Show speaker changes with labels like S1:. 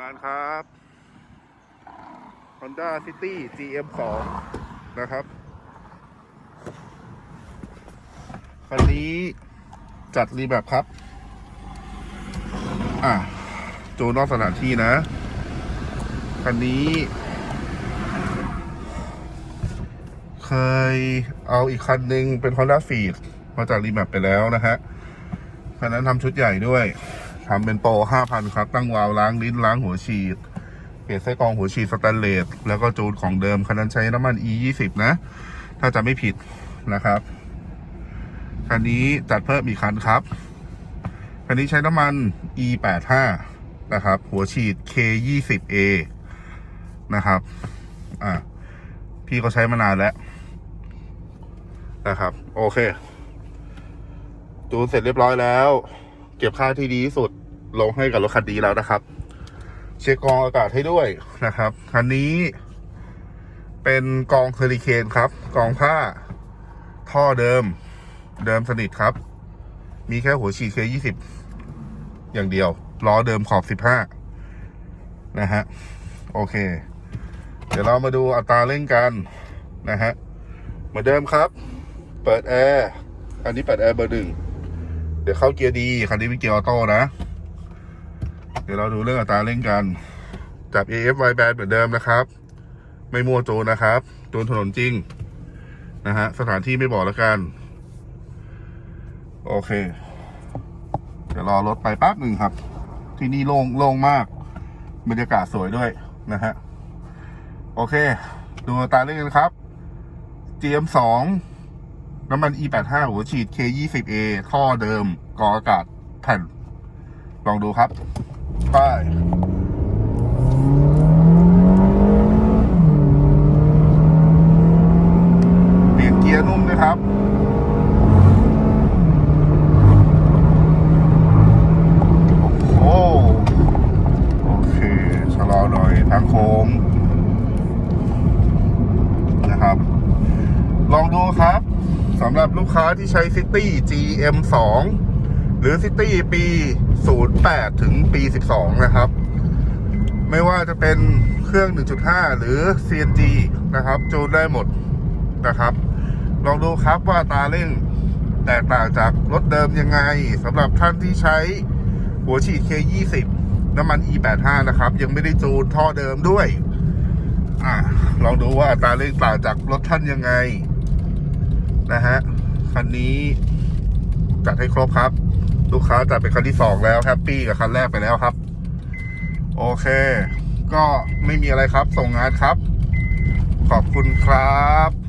S1: งานครับ Honda City GM2 นะครับคันนี้จัดรีแบบครับ อะจูนนอกสถานที่นะ คันนี้ เคยเอาอีกคันหนึ่งเป็น Honda f e e d มาจากรีแมปไปแล้วนะฮะคันนั้นทำชุดใหญ่ด้วย ทำเป็นโปร5,000ครับ ตั้งวาล์วล้างลิ้นล้างหัวฉีด เปลี่ยนไส้กรองหัวฉีดสแตนเลส แล้วก็จูนของเดิม คันนั้นใช้น้ำมัน E 20นะ ถ้าจะไม่ผิดนะครับ คันนี้จัดเพิ่มอีกคันครับ คันนี้ใช้น้ำมัน E 85นะครับ หัวฉีด K 20 A นะครับ อะพี่ก็ใช้มานานแล้วนะครับ โอเค จูนเสร็จเรียบร้อยแล้ว เก็บค่าที่ดีที่สุดลงให้กับรถคันนี้แล้วนะครับ เช็คกองอากาศให้ด้วยนะครับ คันนี้ เป็นกองเฮอริเคนครับ กองผ้าท่อเดิม เดิมสนิทครับ มีแค่หัวฉีดเคยี่สิบอย่างเดียว ล้อเดิมขอบสิบห้านะฮะ โอเค เดี๋ยวเรามาดูอัตราเร่งกันนะฮะ เหมือนเดิมครับ เปิดแอร์ อันนี้เปิดแอร์เบอร์หนึ่ง เดี๋ยวเข้าเกียร์ดีคันนี้เป็นเกียร์ออโต้นะ เดี๋ยวเราดูเรื่องอัตราเร่งกัน จับ AF Y band เหมือนเดิมนะครับ ไม่มั่วโจรนะครับโจรถนนจริง นะฮะ สถานที่ไม่บอกแล้วกัน โอเค เดี๋ยวรอรถไปแป๊บหนึ่งครับ ที่นี่โล่งโล่งมาก บรรยากาศสวยด้วยนะฮะ โอเค ดูอัตราเร่งกันครับ GM2 น้ำมัน E85 หัวฉีด K20A ท่อเดิมกองอากาศแผ่น ลองดูครับไปเปลี่ยนเกียร์นุ่มนะครับโอ้โหโอเคชะลอหน่อยทางโค้งนะครับ ลองดูครับ สำหรับลูกค้าที่ใช้ City GM2 หรือ City ปี 08 ถึงปี 12 นะครับ ไม่ว่าจะเป็นเครื่อง 1.5 หรือ CNG นะครับ จูนได้หมดนะครับ ลองดูครับว่าตาเร่งแตกต่างจากรถเดิมยังไงสำหรับท่านที่ใช้หัวฉีด K20 น้ำมัน E85 นะครับ ยังไม่ได้จูนท่อเดิมด้วย อะลองดูว่าตาเร่งต่างจากรถท่านยังไง นะฮะ คันนี้จัดให้ครบครับ ลูกค้าจัดเป็นคันที่สองแล้วแฮปปี้กับคันแรกไปแล้วครับ โอเค ก็ไม่มีอะไรครับ ส่งงานครับ ขอบคุณครับ